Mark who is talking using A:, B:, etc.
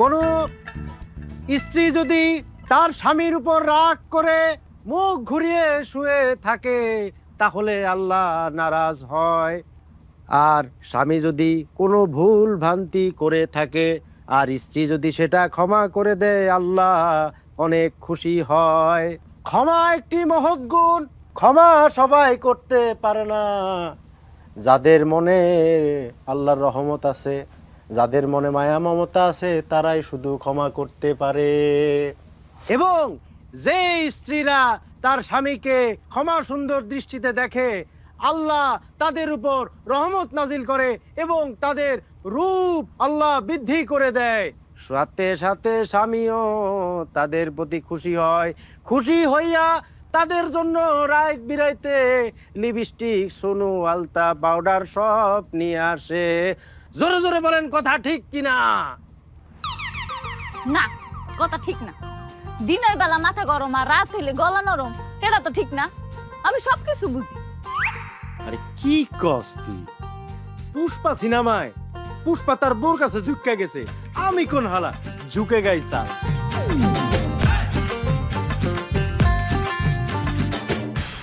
A: কোনো স্ত্রী যদি তার স্বামীর উপর রাগ করে মুখ ঘুরিয়ে শুয়ে থাকে, তাহলে আল্লাহ নারাজ হয়। আর স্বামী যদি কোনো ভুল ভ্রান্তি করে থাকে, আর স্ত্রী যদি সেটা ক্ষমা করে দেয়, আল্লাহ অনেক খুশি হয়। ক্ষমা একটি মহৎ গুণ, ক্ষমা সবাই করতে পারে না। যাদের মনে আল্লাহর রহমত আছে, যাদের মনে মায়া মমতা আছে, তারাই শুধু ক্ষমা করতে পারে। এবং যে স্ত্রীরা তার স্বামীকে ক্ষমা সুন্দর দৃষ্টিতে দেখে, আল্লাহ তাদের উপর রহমত নাজিল করে এবং তাদের রূপ আল্লাহ বৃদ্ধি করে দেয়। সাথে সাথে স্বামীও তাদের প্রতি খুশি হয়। খুশি হইয়া তাদের জন্য রাত বিরাইতে লিপস্টিক সোনু আলতা পাউডার সব নিয়ে আসে। জোরে জোরে বলেন কথা ঠিক কিনা?
B: না কথা ঠিক না। দিনের বেলা মাথা গরম আর রাত হইলে গলা নরম এটা তো ঠিক না। আমি সবকিছু বুঝি।
A: আরে কি কস তুই? পুষ্পা সিনেমায় পুষ্পা তার বোর কাছে ঝুঁকে গেছে। আমি কোন হালা? ঝুঁকে গাইছা